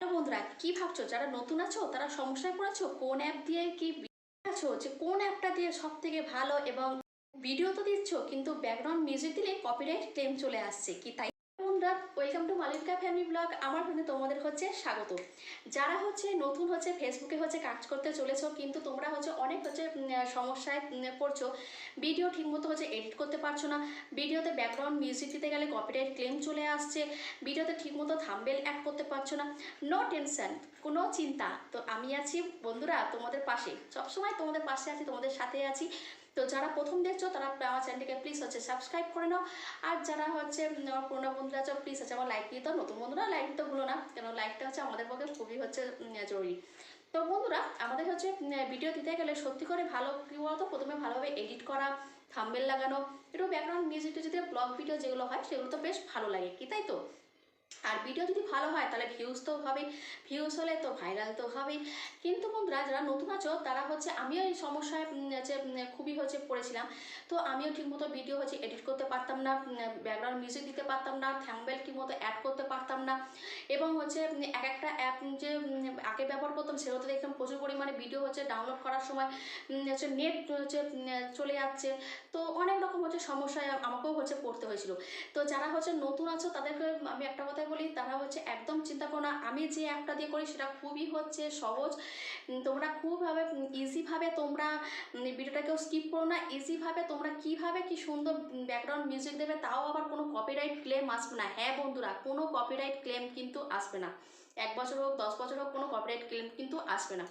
বন্ধুরা, কি ভাবছ? যারা নতুন আছো, তারা সমস্যায় পড়েছো? কোন অ্যাপ দিয়ে কি আছো? যে কোন অ্যাপটা দিয়ে সব থেকে ভালো এবং ভিডিও তো দিচ্ছ, কিন্তু ব্যাকগ্রাউন্ড মিউজিক দিলে কপিরাইট ক্লেম চলে আসছে, কি তাই বন্ধুরা welcome to Malika family vlog আমার ফোনে তোমাদের হচ্ছে স্বাগত। যারা হচ্ছে নতুন হচ্ছে ফেসবুকে হচ্ছে কাজ করতে চলেছো, কিন্তু তোমরা হচ্ছে অনেক হচ্ছে সমস্যায় পড়ছো ভিডিও ঠিকমতো হচ্ছে এডিট করতে পারছ না ভিডিওতে ব্যাকগ্রাউন্ড মিউজিক দিতে গেলে কপিরাইট ক্লেম চলে আসছে ভিডিওতে ঠিকমতো থাম্বেল অ্যাড করতে পারছ না নো টেনশন কোনো চিন্তা। তো আমি আছি, বন্ধুরা, তোমাদের পাশে, সবসময় তোমাদের পাশে আছি, তোমাদের সাথে আছি। তো যারা প্রথম দেখছ, তারা আমার চ্যানেলটিকে প্লিজ হচ্ছে সাবস্ক্রাইব করে নাও। আর যারা হচ্ছে পুরোনো বন্ধুরা আছো প্লিজ হচ্ছে, আমার লাইক দাও, নতুন বন্ধুরা লাইক দিতে ভুলো না, কেন লাইকটা হচ্ছে আমাদের পক্ষে খুবই হচ্ছে জরুরি। তো বন্ধুরা, আমাদের হচ্ছে ভিডিও দিতে গেলে সত্যি করে ভালো, কি বলতো, প্রথমে ভালোভাবে এডিট করা থাম্বেল লাগানো একটু ব্যাকগ্রাউন্ড মিউজিক যদি ব্লগ ভিডিও যেগুলো হয়, সেগুলো তো বেশ ভালো লাগে, কি তাই তো? আর ভিডিও যদি ভালো হয়, তাহলে ভিউজ তো হবেই ভিউজ হলে তো ভাইরাল তো হবেই। কিন্তু বন্ধুরা, যারা নতুন আছো, তারা হচ্ছে, আমিও এই সমস্যায় হচ্ছে খুবই হচ্ছে পড়েছিলাম। তো আমিও ঠিকমতো ভিডিও হচ্ছে এডিট করতে পারতাম না ব্যাকগ্রাউন্ড মিউজিক দিতে পারতাম না থ্যাম্বেল ঠিকমতো অ্যাড করতে পারতাম না। এবং হচ্ছে এক একটা অ্যাপ যে আগে ব্যবহার করতাম সেগুলোতে দেখতাম প্রচুর পরিমাণে ভিডিও হচ্ছে ডাউনলোড করার সময় হচ্ছে নেট হচ্ছে চলে যাচ্ছে। তো অনেক রকম হচ্ছে সমস্যায় আমাকেও হচ্ছে পড়তে হয়েছিল। তো যারা হচ্ছে নতুন আছো, তাদেরকে আমি একটা কথাই বলি, তারা হচ্ছে একদম চিন্তা করো না আমি যে অ্যাপটা দিয়ে করি সেটা খুবই হচ্ছে সহজ। তোমরা খুবভাবে ইজিভাবে তোমরা ভিডিওটাকেও স্কিপ করো না। ইজিভাবে তোমরা কীভাবে কি সুন্দর ব্যাকগ্রাউন্ড মিউজিক দেবে তাও আবার কোনো কপিরাইট ক্লেম আসবে না। হ্যাঁ বন্ধুরা, কোনো কপিরাইট ক্লেম কিন্তু আসবে না। এক বছর হোক, দশ বছর হোক, কোনো কপিরাইট ক্লেম কিন্তু আসবে না।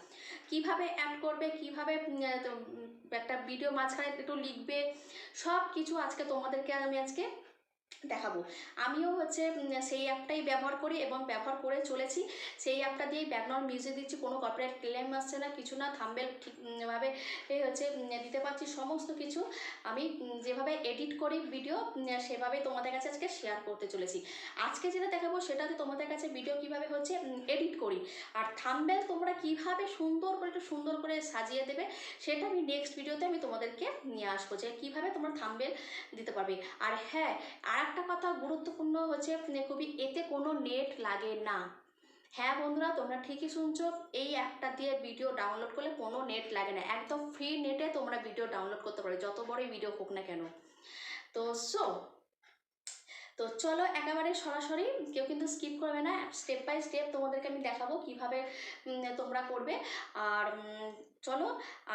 কীভাবে অ্যাড করবে, কীভাবে একটা ভিডিও মাঝখানে একটু লিখবে সব কিছু আজকে তোমাদেরকে আমি আজকে দেখাবো। আমিও হচ্ছে সেই অ্যাপটাই ব্যবহার করি এবং ব্যবহার করে চলেছি। সেই অ্যাপটা দিয়েই ব্যাকগ্রাউন্ড মিউজিক দিচ্ছি, কোনো কপিরাইট ক্লেম আসছে না, কিছু না থাম্বেল ঠিকভাবে হচ্ছে দিতে পারছি সমস্ত কিছু। আমি যেভাবে এডিট করি ভিডিও সেভাবে তোমাদের কাছে আজকে শেয়ার করতে চলেছি। আজকে যেটা দেখাবো সেটাতে তোমাদের কাছে ভিডিও কীভাবে হচ্ছে এডিট করি। আর থাম্বেল তোমরা কীভাবে সুন্দর করে, একটু সুন্দর করে সাজিয়ে দেবে, সেটা আমি নেক্সট ভিডিওতে আমি তোমাদেরকে নিয়ে আসব যে কীভাবে তোমরা থাম্বেল দিতে পারবে। আর হ্যাঁ আর একটা কথা গুরুত্বপূর্ণ হচ্ছে উম, খুবই এতে কোনো নেট লাগে না। হ্যাঁ বন্ধুরা তোমরা ঠিকই শুনছো এই অ্যাপটা দিয়ে ভিডিও ডাউনলোড করলে কোনো নেট লাগে না। একদম ফ্রি নেটে তোমরা ভিডিও ডাউনলোড করতে পারো যত বড়ই ভিডিও হোক না কেন। তো সো তো চলো একেবারে সরাসরি কেউ কিন্তু স্কিপ করবে না। স্টেপ বাই স্টেপ তোমাদেরকে আমি দেখাবো কীভাবে তোমরা করবে। আর চলো,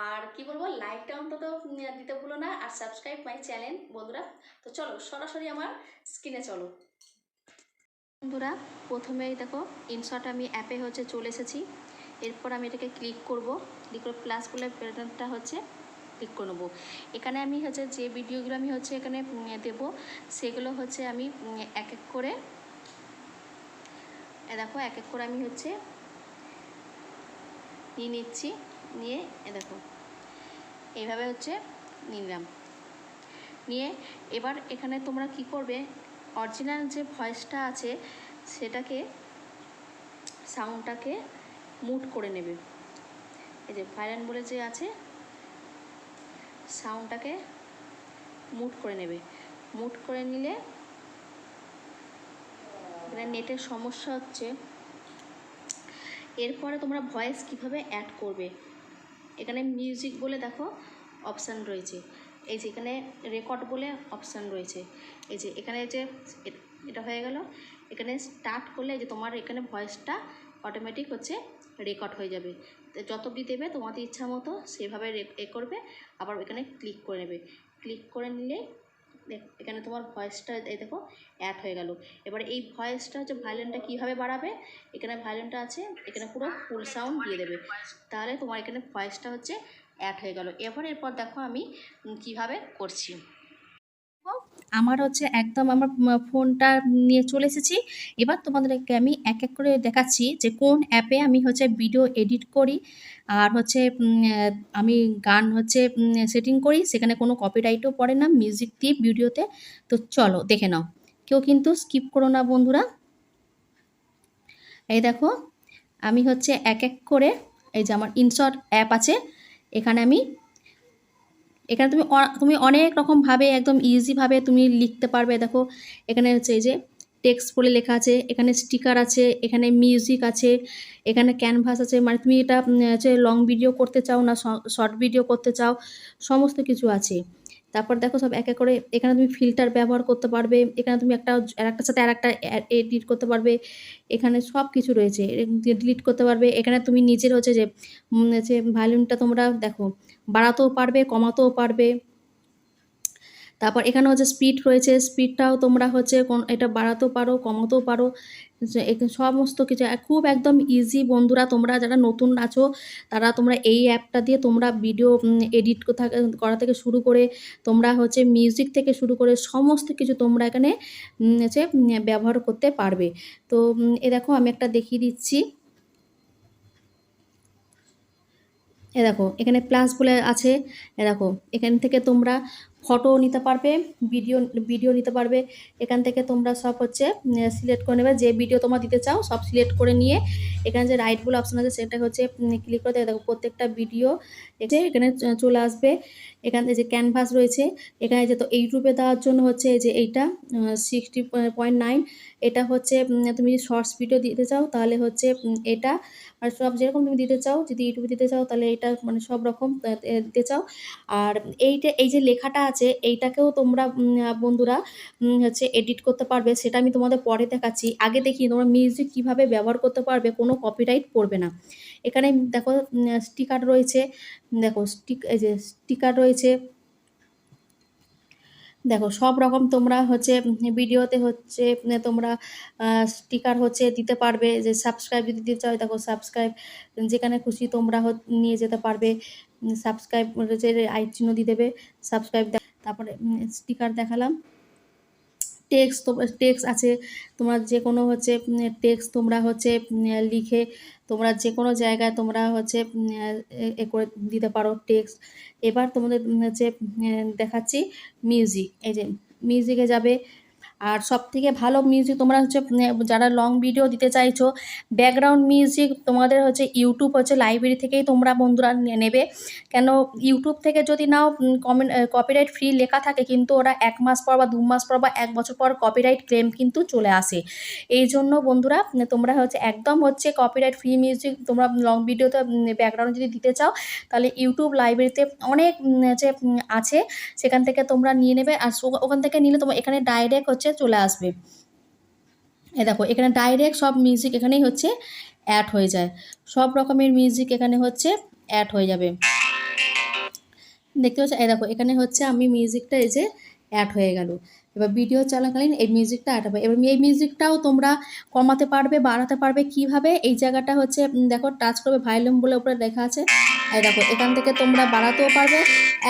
আর কি বলব লাইকটা অন্তত দিতে ভুলো না, আর সাবস্ক্রাইব মাই চ্যানেল বন্ধুরা। তো চলো, সরাসরি আমার স্ক্রিনে চলো। বন্ধুরা প্রথমেই দেখো ইনশর্ট আমি অ্যাপে হচ্ছে চলে এসেছি। এরপর আমি এটাকে ক্লিক করব। ক্লিক করে প্লাস বলে বাটনটা হচ্ছে ক্লিক করে নেব। এখানে আমি হচ্ছে যে ভিডিওগুলো আমি হচ্ছে এখানে দেব, সেগুলো হচ্ছে আমি এক এক করে দেখো, এক এক করে আমি হচ্ছে নিয়ে নিচ্ছি। নিয়ে, এ দেখো, এইভাবে হচ্ছে নিলাম। নিয়ে এবার এখানে তোমরা কি করবে অরিজিনাল যে ভয়েসটা আছে, সেটাকে সাউন্ডটাকে মুট করে নেবে। এই যে ভাইরান বলে যে আছে সাউন্ডটাকে মুট করে নেবে। মুট করে নিলে, এখানে নেটের সমস্যা হচ্ছে, এরপরে তোমরা ভয়েস কীভাবে অ্যাড করবে এখানে মিউজিক বলে দেখো অপশান রয়েছে। এই যে এখানে রেকর্ড বলে অপশান রয়েছে। এই যে এখানে যে এটা হয়ে গেল। এখানে স্টার্ট করলে যে তোমার এখানে ভয়েসটা অটোমেটিক হচ্ছে রেকর্ড হয়ে যাবে। যত যতটি দেবে তোমাদের ইচ্ছা মতো সেভাবে এ করবে। আবার এখানে ক্লিক করে নেবে। ক্লিক করে নিলে এখানে তোমার ভয়েসটা এই দেখো অ্যাড হয়ে গেল। এবার এই ভয়েসটা হচ্ছে ভায়োলিনটা কীভাবে বাড়াবে? এখানে ভায়োলিনটা আছে, এখানে পুরো ফুল সাউন্ড দিয়ে দেবে। তাহলে তোমার এখানে ভয়েসটা হচ্ছে অ্যাড হয়ে গেল। এবার এরপর দেখো আমি কীভাবে করছি। আমার হচ্ছে একদম আমার ফোনটা নিয়ে চলে এসেছি। এবার তোমাদেরকে আমি এক এক করে দেখাচ্ছি যে কোন অ্যাপে আমি হচ্ছে ভিডিও এডিট করি। আর হচ্ছে আমি গান হচ্ছে সেটিং করি, সেখানে কোনো কপিরাইটও পড়ে না মিউজিক দিয়ে ভিডিওতে তো চলো, দেখে নাও। কেউ কিন্তু স্কিপ করো না, বন্ধুরা। এই দেখো, আমি হচ্ছে এক এক করে, এই যে আমার ইনশর্ট অ্যাপ আছে, এখানে আমি, এখানে তুমি তুমি অনেক রকমভাবে একদম ইজিভাবে তুমি লিখতে পারবে। দেখো, এখানে হচ্ছে এই যে টেক্সট বলে লেখা আছে, এখানে স্টিকার আছে, এখানে মিউজিক আছে, এখানে ক্যানভাস আছে মানে তুমি এটা হচ্ছে লং ভিডিও করতে চাও না শর্ট ভিডিও করতে চাও, সমস্ত কিছু আছে। তারপর দেখো সব এক এক করে, এখানে তুমি ফিল্টার ব্যবহার করতে পারবে, এখানে তুমি একটা আর একটার সাথে আর একটা এডিট করতে পারবে, এখানে সব কিছু রয়েছে ডিলিট করতে পারবে, এখানে তুমি নিজের হচ্ছে যে হচ্ছে ভলিউমটা তোমরা দেখো, বাড়াতেও পারবে, কমাতেও পারবে। তারপর এখানে হচ্ছে স্পিড রয়েছে স্পিডটাও তোমরা হচ্ছে কোন, এটা বাড়াতেও পারো, কমাতেও পারো। সমস্ত কিছু খুব একদম ইজি বন্ধুরা তোমরা যারা নতুন আছো, তারা তোমরা এই অ্যাপটা দিয়ে তোমরা ভিডিও এডিট করা থেকে শুরু করে, তোমরা হচ্ছে মিউজিক থেকে শুরু করে সমস্ত কিছু তোমরা এখানে হচ্ছে ব্যবহার করতে পারবে। তো এ দেখো আমি একটা দেখিয়ে দিচ্ছি। এ দেখো, এখানে প্লাস বলে আছে। এ দেখো, এখান থেকে তোমরা ফটো নিতে পারবে ভিডিও ভিডিও নিতে পারবে। এখান থেকে তোমরা সব হচ্ছে সিলেক্ট করে নেবে। যে ভিডিও তোমরা দিতে চাও, সব সিলেক্ট করে নিয়ে এখানে যে রাইট বলে অপশন আছে সেটা হচ্ছে ক্লিক করে দেখো, প্রত্যেকটা ভিডিও যে এখানে চলে আসবে। এখানে যে ক্যানভাস রয়েছে, এখানে যে তো ইউটিউবে দেওয়ার জন্য হচ্ছে যে এইটা সিক্সটি পয়েন্ট নাইন এটা হচ্ছে তুমি শর্টস ভিডিও দিতে চাও, তাহলে হচ্ছে এটা আর সব যেরকম তুমি দিতে চাও, যদি ইউটিউবে দিতে চাও তাহলে এটা মানে সব রকম দিতে চাও। আর এইটা, এই যে লেখাটা আছে, এইটাকেও তোমরা বন্ধুরা হচ্ছে এডিট করতে পারবে। সেটা আমি তোমাদের পরে দেখাচ্ছি। আগে দেখি তোমরা মিউজিক কীভাবে ব্যবহার করতে পারবে, কোনো কপিরাইট পড়বে না। এখানে দেখো স্টিকার রয়েছে। দেখো স্টিক এই যে স্টিকার রয়েছে। দেখো, সব রকম তোমরা হচ্ছে ভিডিওতে হচ্ছে তোমরা স্টিকার হচ্ছে দিতে পারবে যে সাবস্ক্রাইব যদি দিতে চাও, দেখো সাবস্ক্রাইব যেখানে খুশি তোমরা নিয়ে যেতে পারবে। সাবস্ক্রাইব হচ্ছে আই চিহ্ন দিয়ে দেবে। সাবস্ক্রাইব তারপরে স্টিকার দেখালাম। টেক্সট তো টেক্স আছে। তোমার যে কোনো হচ্ছে টেক্স তোমরা হচ্ছে লিখে তোমরা যে কোনো জায়গায় তোমরা হচ্ছে এ করে দিতে পারো টেক্স এবার তোমাদের হচ্ছে দেখাচ্ছি মিউজিক এই যে মিউজিকে যাবে আর সব থেকে ভালো মিউজিক তোমরা হচ্ছে যারা লং ভিডিও দিতে চাইছো ব্যাকগ্রাউন্ড মিউজিক তোমাদের হচ্ছে ইউটিউব হচ্ছে লাইব্রেরি থেকেই তোমরা বন্ধুরা নেবে। কেন ইউটিউব থেকে যদি নাও কমেন্ট কপিরাইট ফ্রি লেখা থাকে, কিন্তু ওরা এক মাস পর বা দু মাস পর বা এক বছর পর কপিরাইট ক্লেম কিন্তু চলে আসে। এই জন্য বন্ধুরা তোমরা হচ্ছে একদম হচ্ছে কপিরাইট ফ্রি মিউজিক তোমরা লং ভিডিওতে ব্যাকগ্রাউন্ড যদি দিতে চাও, তাহলে ইউটিউব লাইব্রেরিতে অনেক হচ্ছে আছে। সেখান থেকে তোমরা নিয়ে নেবে। আর ওখান থেকে নিলে তোমার এখানে ডাইরেক্ট হচ্ছে চলে আসবে। এ দেখো, এখানে ডাইরেক্ট সব মিউজিক এখানেই হচ্ছে অ্যাড হয়ে যায়। সব রকমের মিউজিক এখানে হচ্ছে অ্যাড হয়ে যাবে। দেখতে পাচ্ছ? এ দেখো, এখানে হচ্ছে আমি মিউজিকটা এই যে অ্যাড হয়ে গেল। এবার ভিডিও চলাকালীন এই মিউজিকটা হবে এবার এই মিউজিকটাও তোমরা কমাতে পারবে, বাড়াতে পারবে কীভাবে? এই জায়গাটা হচ্ছে দেখো টাচ করবে ভাইলুম বলে উপরে লেখা আছে। এই দেখো, এখান থেকে তোমরা বাড়াতেও পারবে।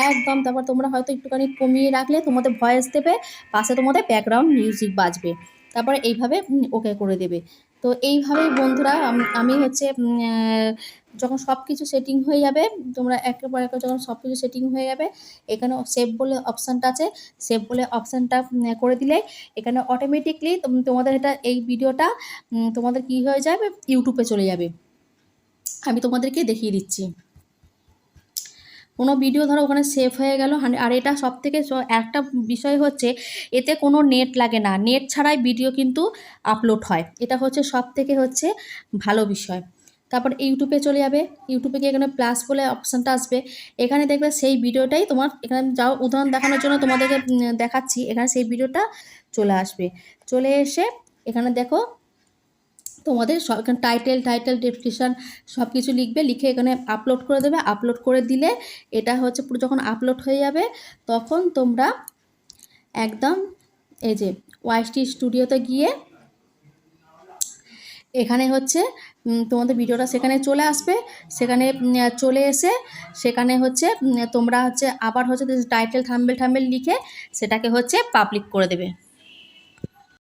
একদম, তারপর তোমরা হয়তো একটুখানি কমিয়ে রাখলে তোমাদের ভয়েস দেবে, পাশে তোমাদের ব্যাকগ্রাউন্ড মিউজিক বাজবে। তারপরে এইভাবে ওকে করে দেবে। তো এইভাবেই বন্ধুরা, আমি হচ্ছে যখন সব কিছু সেটিং হয়ে যাবে, তোমরা একের পর একে যখন সব কিছু সেটিং হয়ে যাবে, এখানে সেভ বলে অপশানটা আছে সেভ বলে অপশানটা করে দিলে এখানে অটোমেটিকলি তোমাদের এটা, এই ভিডিওটা তোমাদের কি হয়ে যাবে ইউটিউবে চলে যাবে। আমি তোমাদেরকে দেখিয়ে দিচ্ছি। কোনো ভিডিও ধরো ওখানে সেভ হয়ে গেল আর এটা সব থেকে একটা বিষয় হচ্ছে এতে কোনো নেট লাগে না। নেট ছাড়াই ভিডিও কিন্তু আপলোড হয়। এটা হচ্ছে সব থেকে হচ্ছে ভালো বিষয়। তারপর ইউটিউবে চলে যাবে। ইউটিউবে গিয়ে এখানে প্লাস বলে অপশানটা আসবে। এখানে দেখবে সেই ভিডিওটাই তোমার এখানে যাও, উদাহরণ দেখানোর জন্য তোমাদেরকে দেখাচ্ছি। এখানে সেই ভিডিওটা চলে আসবে। চলে এসে এখানে দেখো তোমাদের টাইটেল টাইটেল ডেসক্রিপশান সব কিছু লিখবে, লিখে এখানে আপলোড করে দেবে। আপলোড করে দিলে এটা হচ্ছে পুরো যখন আপলোড হয়ে যাবে, তখন তোমরা একদম এই যে ওয়াইসটি স্টুডিওতে গিয়ে এখানে হচ্ছে তোমাদের ভিডিওটা সেখানে চলে আসবে। সেখানে চলে এসে সেখানে হচ্ছে তোমরা হচ্ছে আবার হচ্ছে টাইটেল থাম্বেল থাম্বেল লিখে সেটাকে হচ্ছে পাবলিক করে দেবে।